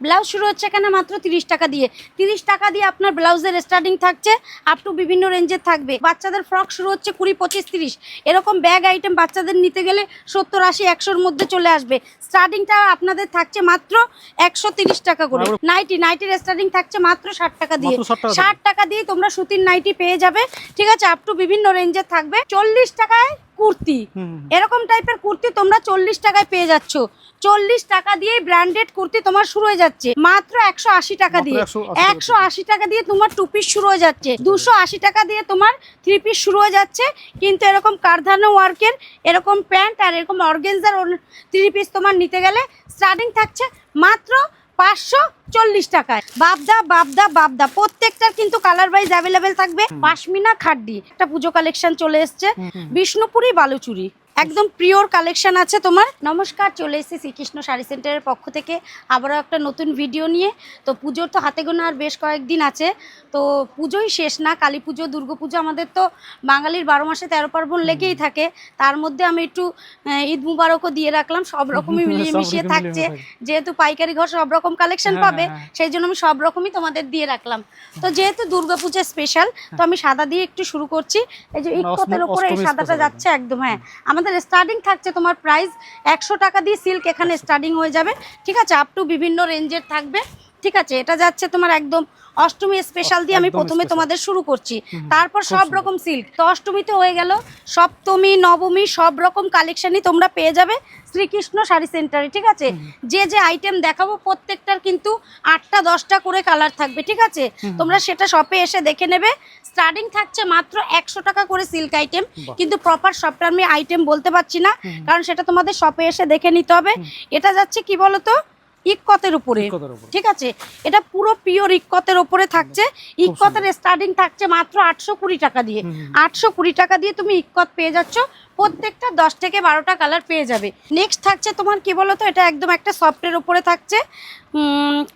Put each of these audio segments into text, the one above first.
Blouse শুরু হচ্ছে এখানে মাত্র তিরিশ টাকা দিয়ে। তিরিশ টাকা দিয়ে আপনার ব্লাউজের স্টার্টিং থাকছে আপ টু বিভিন্ন রেঞ্জের থাকবে। বাচ্চাদের ফ্রক শুরু হচ্ছে কুড়ি পঁচিশ তিরিশ। এরকম ব্যাগ আইটেম বাচ্চাদের নিতে গেলে সত্তর আশি একশোর মধ্যে চলে আসবে। স্টার্টিংটা আপনাদের থাকছে মাত্র একশো তিরিশ টাকা করে। নাইটি নাইটির স্টার্টিং থাকছে মাত্র ষাট টাকা দিয়ে। মাত্র 60 টাকা ষাট টাকা দিয়ে তোমরা সুতির নাইটি পেয়ে যাবে। ঠিক আছে আপ টু বিভিন্ন রেঞ্জের থাকবে। চল্লিশ টাকায় কুর্তি। এরকম টাইপের কুর্তি তোমরা চল্লিশ টাকায় পেয়ে যাচ্ছ। চল্লিশ টাকা দিয়ে ব্র্যান্ডেড কুর্তি তোমার শুরু হয়ে যাচ্ছে। মাত্র একশো আশি টাকা দিয়ে। একশো আশি টাকা দিয়ে। তোমার টু পিস শুরু হয়ে যাচ্ছে। দুশো আশি টাকা দিয়ে তোমার থ্রি পিস শুরু হয়ে যাচ্ছে। কিন্তু এরকম কারধানা ওয়ার্কের এরকম প্যান্ট আর এরকম অর্গেনজার থ্রি পিস তোমার নিতে গেলে স্টার্টিং থাকছে মাত্র পাঁচশো চল্লিশ টাকায়। বাবদা বাবদা বাবদা প্রত্যেকটার কিন্তু কালার ওয়াইজ অ্যাভেলেবেল থাকবে। পাশমিনা খাড্ডি। একটা পুজো কালেকশন চলে এসছে। বিষ্ণুপুরি বালুচুরি। একদম পিওর কালেকশন আছে তোমার। নমস্কার চলে এসেছি শ্রীকৃষ্ণ শাড়ি সেন্টারের পক্ষ থেকে। আবারও একটা নতুন ভিডিও নিয়ে। তো পুজোর তো হাতে গোনা আর বেশ কয়েকদিন আছে। তো পুজোই শেষ না কালী পুজো দুর্গা পুজো আমাদের তো বাঙালির বারো মাসে তেরো পার্বণ লেগেই থাকে। তার মধ্যে আমি একটু ঈদ মুবারকও দিয়ে রাখলাম সব রকমই মিলিয়ে মিশিয়ে থাকছে। যেহেতু পাইকারি ঘর সব রকম কালেকশন হ্যাঁ, পাবে হ্যাঁ, হ্যাঁ। সেই জন্য আমি সব রকমই তোমাদের দিয়ে রাখলাম। তো যেহেতু দুর্গাপূজা স্পেশাল তো আমি সাদা দিয়ে একটু শুরু করছি। এই যে মানে ইকতের উপরে এই সাদাটা যাচ্ছে একদম হ্যাঁ। আমাদের স্টার্টিং থাকছে তোমার প্রাইস একশো টাকা দিয়ে সিল্ক এখানে স্টার্টিং হয়ে যাবে। ঠিক আছে আপ টু বিভিন্ন রেঞ্জের থাকবে। ঠিক আছে এটা যাচ্ছে তোমার একদম অষ্টমী স্পেশাল দিয়ে আমি প্রথমে তোমাদের শুরু করছি। তারপর সব রকম সিল্ক তো অষ্টমীতে হয়ে গেল সপ্তমী নবমী সব রকম কালেকশনই তোমরা পেয়ে যাবে শ্রীকৃষ্ণ শাড়ি সেন্টারে ঠিক আছে? যে যে আইটেম দেখাবো প্রত্যেকটার কিন্তু আটটা দশটা করে কালার থাকবে ঠিক আছে? তোমরা সেটা শপে এসে দেখে নেবে। স্টার্টিং থাকছে মাত্র একশো টাকা করে সিল্ক আইটেম কিন্তু প্রপার শপটা আমি আইটেম বলতে পারছি না। কারণ সেটা তোমাদের শপে এসে দেখে নিতে হবে। এটা যাচ্ছে কি বলতো? ইক্কতের উপরে। ঠিক আছে? এটা পুরো পিওর ইকতের উপরে থাকছে। ইকতের স্টার্টিং থাকছে মাত্র আটশো কুড়ি টাকা দিয়ে। আটশো কুড়ি টাকা দিয়ে তুমি ইকত পেয়ে যাচ্ছ। প্রত্যেকটা দশ থেকে বারোটা কালার পেয়ে যাবে। নেক্সট থাকছে তোমার কি বলতো? এটা একদম একটা সফটের উপরে থাকছে।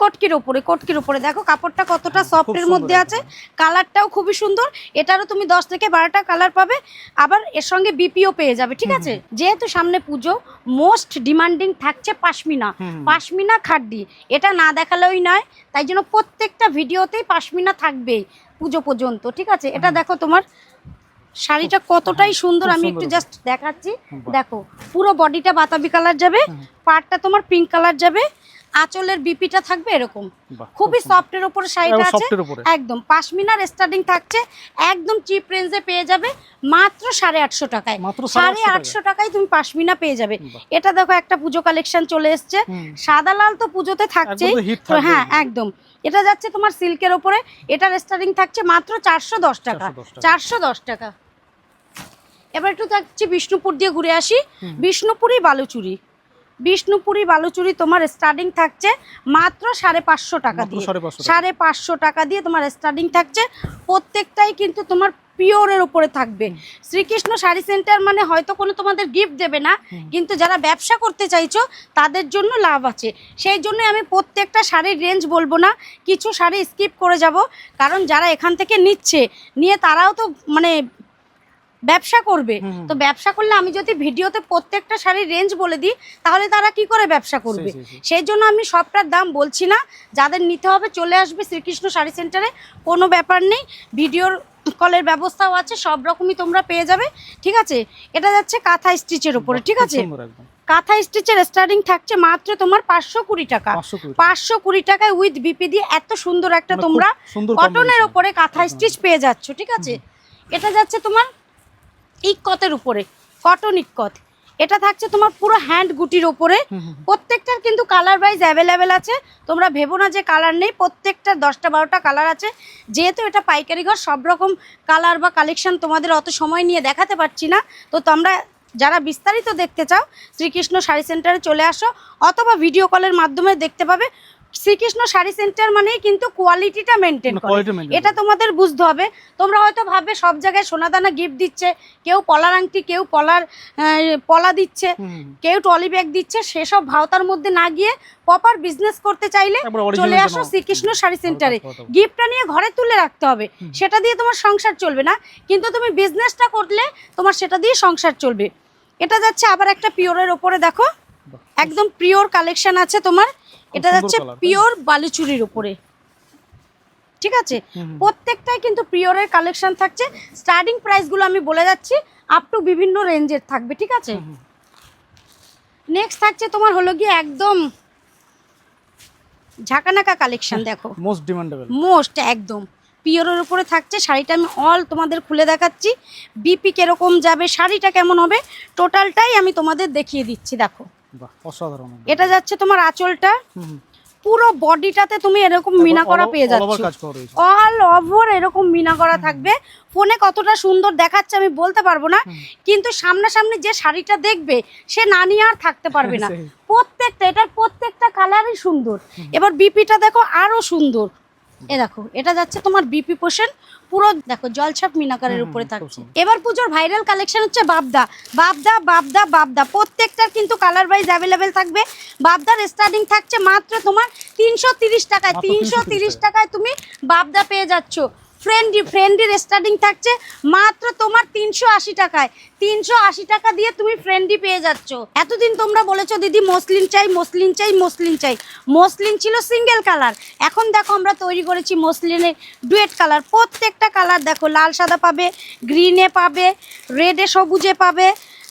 কটকির ওপরে কটকির উপরে। দেখো কাপড়টা কতটা সফটের মধ্যে আছে। কালারটাও খুবই সুন্দর। এটারও তুমি দশ থেকে বারোটা কালার পাবে। আবার এর সঙ্গে বিপিও পেয়ে যাবে ঠিক আছে? যেহেতু সামনে পুজো মোস্ট ডিমান্ডিং থাকছে পাশমিনা। পাশমিনা খাড্ডি। এটা না দেখালেই নয় তাই জন্য প্রত্যেকটা ভিডিওতেই পাশমিনা থাকবেই পুজো পর্যন্ত ঠিক আছে? এটা দেখো তোমার শাড়িটা কতটাই সুন্দর আমি একটু জাস্ট দেখাচ্ছি। দেখো পুরো বডিটা বাতাবি কালার যাবে পাড়টা তোমার পিঙ্ক কালার যাবে আঁচলের বিপিটা থাকবে এরকম। খুবই। সফটের উপরে শাড়িটা আছে। একদম পাশমিনার স্টার্টিং থাকছে একদম চিপ রেঞ্জে পেয়ে যাবে মাত্র সাড়ে আটশো টাকায়। মাত্র সাড়ে 850 আটশো টাকায়। তুমি পাশমিনা পেয়ে যাবে। এটা দেখো একটা পুজো কালেকশন চলে এসছে। সাদা লাল তো পুজোতে থাকছে। হ্যাঁ একদম। এটা যাচ্ছে তোমার সিল্কের ওপরে এটার স্টার্টিং থাকছে মাত্র চারশো দশ টাকা। 410 টাকা। চারশো দশ টাকা। এবার একটু থাকছে বিষ্ণুপুর দিয়ে ঘুরে আসি। বিষ্ণুপুরি বালুচুরি। বিষ্ণুপুরি বালুচুরি তোমার স্টার্টিং থাকছে মাত্র সাড়ে পাঁচশো টাকা দিয়ে। সাড়ে পাঁচশো টাকা। দিয়ে তোমার স্টার্টিং থাকছে। প্রত্যেকটাই কিন্তু তোমার পিওরের উপরে থাকবে। শ্রীকৃষ্ণ শাড়ি সেন্টার মানে হয়তো কোনো তোমাদের গিফট দেবে না কিন্তু যারা ব্যবসা করতে চাইছো তাদের জন্য লাভ আছে। সেই জন্য আমি প্রত্যেকটা শাড়ির রেঞ্জ বলব না কিছু শাড়ি স্কিপ করে যাব। কারণ যারা এখান থেকে নিচ্ছে নিয়ে তারাও তো মানে ব্যবসা করবে। তো ব্যবসা করলে আমি যদি ভিডিওতে প্রত্যেকটা শাড়ির রেঞ্জ বলে দিই তাহলে তারা কি করে ব্যবসা করবে? সেই, জন্য আমি সবটার দাম বলছি না। যাদের নিতে হবে চলে আসবে শ্রীকৃষ্ণ শাড়ি সেন্টারে কোনো ব্যাপার নেই। ভিডিওর কলের ব্যবস্থাও আছে সব রকমই তোমরা পেয়ে যাবে। ঠিক আছে? এটা যাচ্ছে কাঁথা স্টিচের উপরে ঠিক আছে? কাঁথা স্টিচের স্টার্টিং থাকছে মাত্র তোমার পাঁচশো কুড়ি টাকা। পাঁচশো কুড়ি টাকায় উইথ বিপি দিয়ে এত সুন্দর একটা মানে তোমরা কটনের ওপরে কাঁথা স্টিচ পেয়ে যাচ্ছ ঠিক আছে? এটা যাচ্ছে তোমার ইকতের উপরে? কটন ইকত এটা থাকছে তোমার পুরো হ্যান্ড গুটির ওপরে প্রত্যেকটার কিন্তু কালার ওয়াইজ অ্যাভেলেবেল আছে। তোমরা ভেবো না যে কালার নেই। প্রত্যেকটার দশটা বারোটা কালার আছে। যেহেতু এটা পাইকারি ঘর সব রকম কালার বা কালেকশন তোমাদের অত সময় নিয়ে দেখাতে পারছি না। তো তোমরা যারা বিস্তারিত দেখতে চাও শ্রীকৃষ্ণ শাড়ি সেন্টারে চলে আসো অথবা ভিডিও কলের মাধ্যমে দেখতে পাবে। শ্রীকৃষ্ণ শাড়ি সেন্টার মানেই কিন্তু কোয়ালিটিটা মেনটেন মানে করে এটা তোমাদের বুঝতে হবে। তোমরা হয়তো ভাববে সব জায়গায় সোনাদানা গিফট দিচ্ছে কেউ পলার আংটি কেউ পলার পলা দিচ্ছে কেউ ট্রলি ব্যাগ দিচ্ছে সেসব ভাওতার মধ্যে না গিয়ে প্রপার বিজনেস করতে চাইলে চলে আসো শ্রীকৃষ্ণ শাড়ি সেন্টারে। গিফটটা নিয়ে ঘরে তুলে রাখতে হবে। সেটা দিয়ে তোমার সংসার চলবে না। কিন্তু তুমি বিজনেসটা করলে তোমার সেটা দিয়ে সংসার চলবে। এটা যাচ্ছে আবার একটা পিওরের ওপরে দেখো। একদম পিওর কালেকশন আছে তোমার। এটা যাচ্ছে? পিওর বালুচুরির উপরে। ঠিক আছে। প্রত্যেকটাই কিন্তু পিওরের কালেকশন থাকছে। স্টার্টিং প্রাইসগুলো আমি বলে যাচ্ছি আপ টু বিভিন্ন রেঞ্জের থাকবে ঠিক আছে। নেক্সট থাকছে তোমার হলো গিয়ে একদম ঝাঁকানাকা কালেকশন দেখো। মোস্ট ডিমান্ডেবল মোস্ট একদম। পিওরের উপরে থাকছে শাড়িটা আমি অল তোমাদের খুলে দেখাচ্ছি। বিপি কীরকম যাবে শাড়িটা কেমন হবে টোটালটাই আমি তোমাদের দেখিয়ে দিচ্ছি দেখো। অসাধারণ এটা যাচ্ছে তোমার আঁচলটা। পুরো বডিটাতে তুমি এরকম মিনা করা পেয়ে যাচ্ছ। অল ওভার এরকম মিনা করা থাকবে। ফোনে কতটা সুন্দর দেখাচ্ছে আমি বলতে পারব না কিন্তু সামনাসামনি যে শাড়িটা দেখবে সে না নিয়ে আর থাকতে পারবে না। প্রত্যেকটা এটার প্রত্যেকটা কালারই সুন্দর। এবার বিপিটা দেখো আরও সুন্দর। এ দেখো এটা যাচ্ছে তোমার বিপি পোষণ পুরো দেখো জলছাপ মিনাকারের উপরে থাকছে। এবার পুজোর ভাইরাল কালেকশন হচ্ছে বাবদা। বাবদা বাবদা বাবদা প্রত্যেকটার কিন্তু কালার ওয়াইজ অ্যাভেলেবেল থাকবে। বাবদার স্টার্টিং থাকছে মাত্র তোমার তিনশো তিরিশ টাকায় তিনশো তিরিশ টাকায় তুমি বাবদা পেয়ে যাচ্ছ। ফ্রেন্ডি, ফ্রেন্ডির স্টার্টিং থাকছে মাত্র তোমার তিনশো আশি টাকায়। তিনশো আশি টাকা দিয়ে তুমি ফ্রেন্ডি পেয়ে যাচ্ছ। এতদিন তোমরা বলেছ, দিদি, মসলিন চাই মসলিন চাই মসলিন চাই। মসলিন ছিল সিঙ্গেল কালার এখন দেখো আমরা তৈরি করেছি মসলিনের ডুয়েট কালার প্রত্যেকটা কালার দেখো, লাল সাদা পাবে গ্রিনে পাবে রেডে সবুজে পাবে।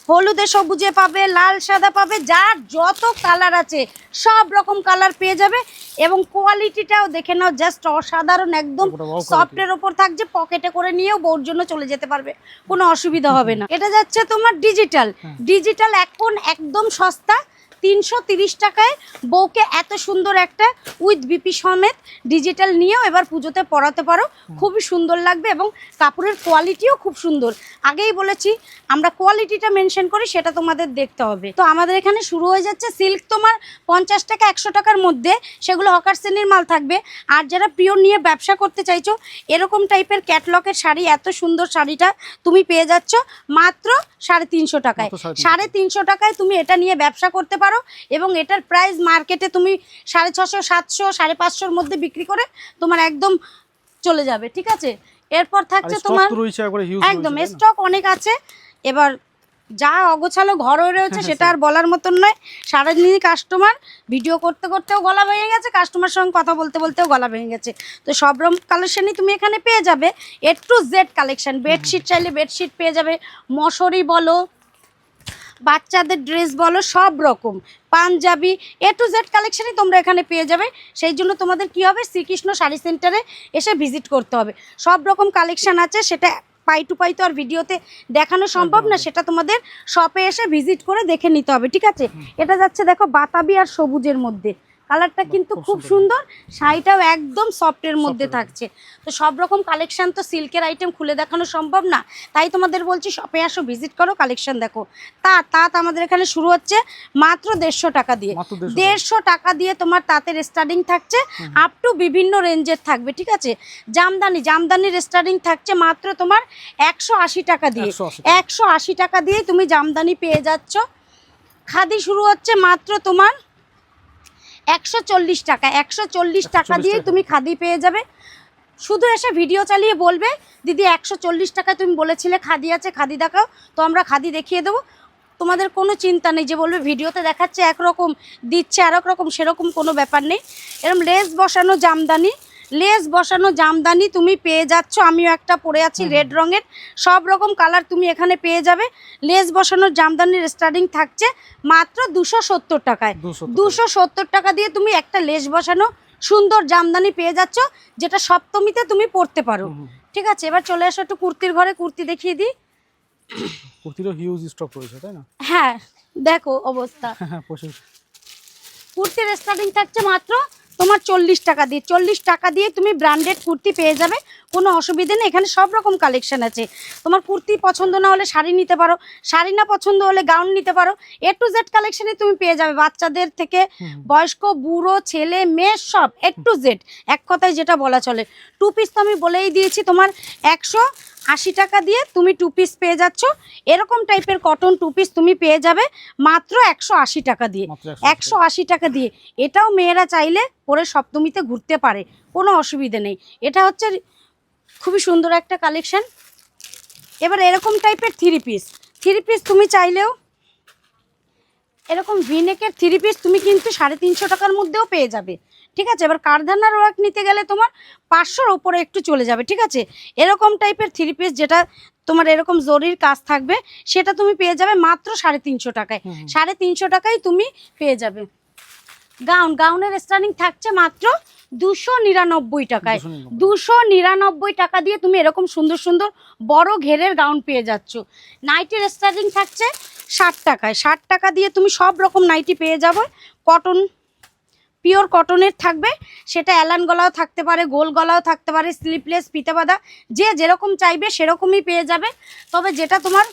হলুদে সবুজে পাবে লাল সাদা পাবে যার যত কালার আছে সব রকম কালার পেয়ে যাবে এবং কোয়ালিটিটাও দেখে নাও জাস্ট অসাধারণ একদম। সফটের ওপর থাকছে পকেটে করে নিয়েও বউর জন্য চলে যেতে পারবে কোনো অসুবিধা হবে না এটা যাচ্ছে তোমার ডিজিটাল হ্যাঁ। ডিজিটাল এখন একদম সস্তা তিনশো তিরিশ টাকায় বউকে এত সুন্দর একটা উইথ বিপি সমেত ডিজিটাল নিয়েও এবার পুজোতে পরাতে পারো। খুবই সুন্দর লাগবে এবং কাপড়ের কোয়ালিটিও খুব সুন্দর। আগেই বলেছি আমরা কোয়ালিটিটা মেনশন করি সেটা তোমাদের দেখতে হবে। তো আমাদের এখানে শুরু হয়ে যাচ্ছে সিল্ক তোমার পঞ্চাশ টাকা একশো টাকার মধ্যে। সেগুলো হকার শ্রেণির মাল থাকবে। আর যারা পিওর নিয়ে ব্যবসা করতে চাইছো এরকম টাইপের ক্যাটলগের শাড়ি এত সুন্দর শাড়িটা তুমি পেয়ে যাচ্ছ মাত্র সাড়ে তিনশো টাকায়। সাড়ে তিনশো টাকায় তুমি এটা নিয়ে ব্যবসা করতে পারো। এবং এটার প্রাইস মার্কেটে তুমি সাড়ে ছশো সাতশো সাড়ে পাঁচশোর মধ্যে বিক্রি করে তোমার একদম চলে যাবে ঠিক আছে? এরপর থাকছে তোমার একদম স্টক অনেক আছে। এবার যা অগোছালো ঘর হয়ে রয়েছে হ্যাঁ, সেটা আর বলার মতন নয়। সারাদিনই কাস্টমার ভিডিও করতে করতেও গলা ভেঙে গেছে কাস্টমার সঙ্গে কথা বলতে বলতেও গলা ভেঙে গেছে। তো সব রকম কালেকশনই তুমি এখানে পেয়ে যাবে। A to Z collection bedsheet চাইলে বেডশিট পেয়ে যাবে। মশারি বলো বাচ্চাদের ড্রেস বলো সব রকম। পাঞ্জাবি এ টু জেড কালেকশনই তোমরা এখানে পেয়ে যাবে। সেই জন্য তোমাদের কি হবে? শ্রীকৃষ্ণ শাড়ি সেন্টারে এসে ভিজিট করতে হবে। সব রকম কালেকশান আছে সেটা পাই টু পাই তো আর ভিডিওতে দেখানো সম্ভব না সেটা তোমাদের শপে এসে ভিজিট করে দেখে নিতে হবে ঠিক আছে? এটা যাচ্ছে দেখো বাতাবি আর সবুজের মধ্যে। কালারটা কিন্তু খুব। সুন্দর শাড়িটাও একদম সফটের মধ্যে থাকছে। তো সব রকম কালেকশন তো সিল্কের আইটেম খুলে দেখানো সম্ভব না। তাই তোমাদের বলছি শপে আসো ভিজিট করো কালেকশান দেখো। তা তাঁত আমাদের এখানে শুরু হচ্ছে মাত্র দেড়শো টাকা দিয়ে। দেড়শো টাকা। দিয়ে তোমার তাঁতের স্টার্টিং থাকছে আপ টু বিভিন্ন রেঞ্জের থাকবে ঠিক আছে? জামদানি জামদানির স্টার্টিং থাকছে মাত্র তোমার একশো আশি টাকা দিয়ে। একশো আশি টাকা দিয়ে তুমি জামদানি পেয়ে যাচ্ছ। খাদি শুরু হচ্ছে মাত্র তোমার একশো চল্লিশ টাকা একশো চল্লিশ টাকা 140 দিয়ে তুমি খাদি পেয়ে যাবে। শুধু এসে ভিডিও চালিয়ে বলবে দিদি একশো চল্লিশ টাকায় তুমি বলেছিলে খাদি আছে খাদি দেখাও তো আমরা খাদি দেখিয়ে দেবো। তোমাদের কোনো চিন্তা নেই যে বলবে ভিডিওতে দেখাচ্ছে একরকম দিচ্ছে আর এক রকম সেরকম কোনো ব্যাপার নেই। এরকম লেস বসানো জামদানি লেস বসানো জামদানি তুমি পেয়ে যাচ্ছ। আমিও একটা পরে আছি রেড রঙের। সব রকম কালার তুমি এখানে পেয়ে যাবে। লেস বসানো জামদানির স্টার্টিং থাকছে মাত্র দুশো সত্তর টাকায়। দুশো সত্তর টাকা। দিয়ে তুমি একটা লেস বসানো সুন্দর জামদানি পেয়ে যাচ্ছ যেটা সপ্তমীতে তুমি পরতে পারো। ঠিক আছে এবার চলে আসো একটু কুর্তির ঘরে। কুর্তি দেখিয়ে দিই। কুর্তিরও হিউজ স্টক রয়েছে তাই না? হ্যাঁ দেখো অবস্থা। হ্যাঁ কুর্তির স্টার্টিং থাকছে মাত্র তোমার চল্লিশ টাকা দিয়ে চল্লিশ টাকা দিয়ে তুমি ব্র্যান্ডেড কুর্তি পেয়ে যাবে কোনো অসুবিধে নেই এখানে সব রকম কালেকশন আছে। তোমার কুর্তি পছন্দ না হলে শাড়ি নিতে পারো শাড়ি না পছন্দ হলে গাউন নিতে পারো এ টু জেড কালেকশনে তুমি পেয়ে যাবে বাচ্চাদের থেকে বয়স্ক বুড়ো ছেলে মেয়ে সব এ টু জেড এক কথায় যেটা বলা চলে। টু পিস তো আমি বলেই দিয়েছি তোমার একশো আশি টাকা দিয়ে তুমি টু পিস পেয়ে যাচ্ছ। এরকম টাইপের কটন টু পিস তুমি পেয়ে যাবে মাত্র একশো আশি টাকা দিয়ে। একশো আশি টাকা। দিয়ে। এটাও মেয়েরা চাইলে পরে সপ্তমীতে ঘুরতে পারে কোনো অসুবিধে নেই। এটা হচ্ছে খুবই সুন্দর একটা কালেকশন এবার এরকম টাইপের থ্রি পিস থ্রি পিস তুমি চাইলেও এরকম ভিনেকের থ্রি পিস তুমি কিন্তু সাড়ে তিনশো টাকার মধ্যেও পেয়ে যাবে। ঠিক আছে? এবার কারধানার ওয়ার্ক নিতে গেলে তোমার পাঁচশোর ওপরে একটু চলে যাবে ঠিক আছে? এরকম টাইপের থ্রি পিস যেটা তোমার এরকম জরির কাজ থাকবে সেটা তুমি পেয়ে যাবে মাত্র সাড়ে তিনশো টাকায়। সাড়ে তিনশো টাকায় তুমি পেয়ে যাবে। গাউন গাউনের স্টার্টিং থাকছে মাত্র দুশো নিরানব্বই টাকায়। দুশো নিরানব্বই। টাকা দিয়ে তুমি এরকম সুন্দর সুন্দর বড় ঘেরের গাউন পেয়ে যাচ্ছ। নাইটির স্টার্টিং থাকছে ষাট টাকায়। ষাট টাকা দিয়ে তুমি সব রকম নাইটি পেয়ে যাবে। কটন পিওর কটনের থাকবে। সেটা অ্যালান গলাও থাকতে পারে, গোল গলাও থাকতে পারে স্লিপলেস ফিতে বাঁধা যে যেরকম চাইবে সেরকমই পেয়ে যাবে। তবে যেটা তোমার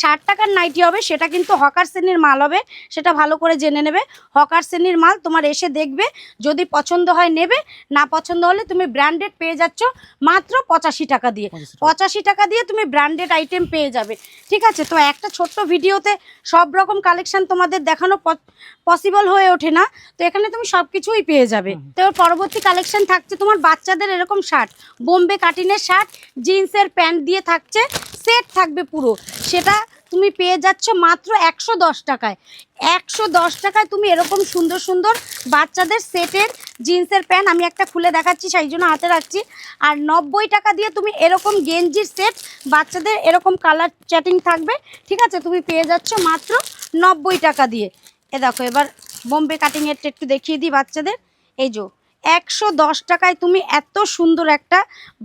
ষাট টাকার নাইটি হবে সেটা কিন্তু হকার শ্রেণির মাল হবে সেটা ভালো করে জেনে নেবে। হকার শ্রেণির মাল তোমার এসে দেখবে যদি পছন্দ হয় নেবে না পছন্দ হলে তুমি ব্র্যান্ডেড পেয়ে যাচ্ছ মাত্র পঁচাশি টাকা দিয়ে। পঁচাশি টাকা। দিয়ে তুমি ব্র্যান্ডেড আইটেম পেয়ে যাবে। ঠিক আছে তো একটা ছোট্ট ভিডিওতে সব রকম কালেকশান তোমাদের দেখানো পসিবল হয়ে ওঠে না তো এখানে তুমি সব কিছুই পেয়ে যাবে। তো পরবর্তী কালেকশান থাকছে তোমার বাচ্চাদের এরকম শার্ট বোম্বে কাটিনের শার্ট জিন্সের প্যান্ট দিয়ে থাকছে সেট থাকবে পুরো। সেটা তুমি পেয়ে যাচ্ছ মাত্র একশো দশ টাকায়। একশো দশ টাকায় তুমি এরকম সুন্দর সুন্দর বাচ্চাদের সেটের জিন্সের প্যান্ট আমি একটা খুলে দেখাচ্ছি, সেই জন্য হাতে রাখছি। আর নব্বই টাকা দিয়ে তুমি এরকম গেঞ্জির সেট, বাচ্চাদের এরকম কালার চ্যাটিং থাকবে, ঠিক আছে? তুমি পেয়ে যাচ্ছ মাত্র নব্বই টাকা দিয়ে। এ দেখো, এবার বোম্বে কাটিংয়েরটা একটু দেখিয়ে দিই বাচ্চাদের। এই যে একশো দশ টাকায় তুমি এত সুন্দর একটা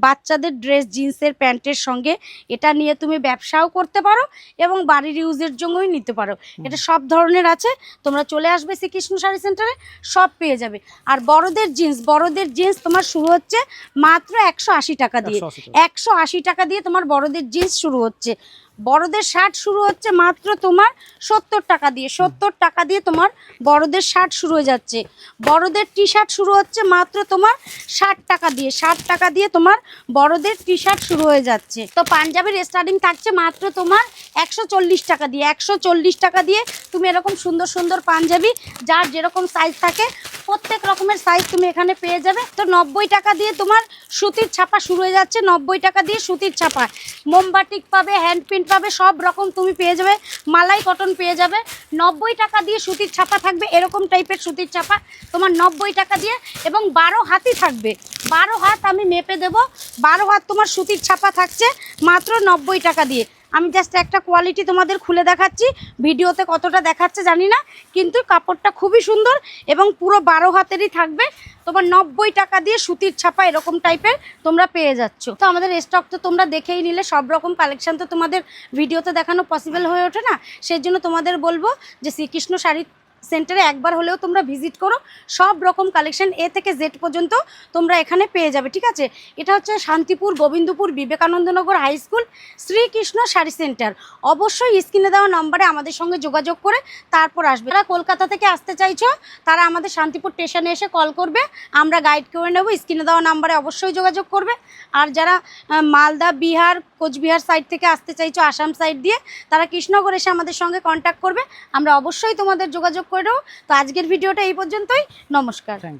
বাচ্চাদের ড্রেস জিন্সের প্যান্টের সঙ্গে এটা নিয়ে তুমি ব্যবসাও করতে পারো এবং বাড়ির ইউজের জন্যই নিতে পারো। এটা সব ধরনের আছে তোমরা চলে আসবে শ্রীকৃষ্ণ শাড়ি সেন্টারে সব পেয়ে যাবে। আর বড়দের জিন্স বড়দের জিন্স তোমার শুরু হচ্ছে মাত্র একশো আশি টাকা দিয়ে। একশো আশি টাকা দিয়ে তোমার বড়দের জিন্স শুরু হচ্ছে। বড়দের শার্ট শুরু হচ্ছে মাত্র তোমার সত্তর টাকা দিয়ে। সত্তর টাকা দিয়ে তোমার বড়দের শার্ট শুরু হয়ে যাচ্ছে। বড়দের টি শার্ট শুরু হচ্ছে মাত্র তোমার ষাট টাকা দিয়ে। ষাট টাকা দিয়ে তোমার বড়দের টি শার্ট শুরু হয়ে যাচ্ছে। তো পাঞ্জাবির স্টার্টিং থাকছে মাত্র তোমার একশো চল্লিশ টাকা দিয়ে। একশো চল্লিশ টাকা দিয়ে তুমি এরকম সুন্দর সুন্দর পাঞ্জাবি, যার যেরকম সাইজ থাকে, প্রত্যেক রকমের সাইজ তুমি এখানে পেয়ে যাবে। তো নব্বই টাকা দিয়ে তোমার সুতির ছাপা শুরু হয়ে যাচ্ছে। নব্বই টাকা দিয়ে সুতির ছাপা। মোমবাটিক পাবে হ্যান্ড প্রিন্ট পাবে, সব রকম তুমি পেয়ে যাবে, মালাই কটন পেয়ে যাবে, নব্বই টাকা দিয়ে সুতির ছাপা থাকবে, এরকম টাইপের সুতির ছাপা, তোমার নব্বই টাকা দিয়ে, এবং বারো হাতই থাকবে। বারো হাত আমি মেপে দেব, বারো হাত তোমার সুতির ছাপা থাকছে, মাত্র নব্বই টাকা দিয়ে। আমি জাস্ট একটা কোয়ালিটি তোমাদের খুলে দেখাচ্ছি, ভিডিওতে কতটা দেখাচ্ছে জানি না, কিন্তু কাপড়টা খুবই সুন্দর এবং পুরো বারো হাতেরই থাকবে, তোমার নব্বই টাকা দিয়ে সুতির ছাপা এরকম টাইপের তোমরা পেয়ে যাচ্ছ। তো আমাদের স্টক তো তোমরা দেখেই নিলে, সব রকম কালেকশান তো তোমাদের ভিডিওতে দেখানো পসিবল হয়ে ওঠে না, সেই জন্য তোমাদের বলব যে শ্রীকৃষ্ণ শাড়ি সেন্টারে একবার হলেও তোমরা ভিজিট করো। সব রকম কালেকশন এ থেকে জেড পর্যন্ত তোমরা এখানে পেয়ে যাবে, ঠিক আছে? এটা হচ্ছে Shantipur Gobindapur Vivekanandanagar high school, Shrikrishna sari centre. অবশ্যই স্ক্রিনে দেওয়া নম্বরে আমাদের সঙ্গে যোগাযোগ করে তারপর আসবে। যারা কলকাতা থেকে আসতে চাইছো, তারা আমাদের শান্তিপুর স্টেশনে এসে কল করবে, আমরা গাইড করে নেব। স্ক্রিনে দেওয়া নাম্বারে অবশ্যই যোগাযোগ করবে। আর যারা মালদা, বিহার কোচবিহার সাইড থেকে আসতে চাইছো, আসাম সাইড দিয়ে, তারা কৃষ্ণনগর এসে আমাদের সঙ্গে কন্ট্যাক্ট করবে। আমরা অবশ্যই তোমাদের যোগাযোগ করে তো আজকের ভিডিওটা এই পর্যন্তই। নমস্কার।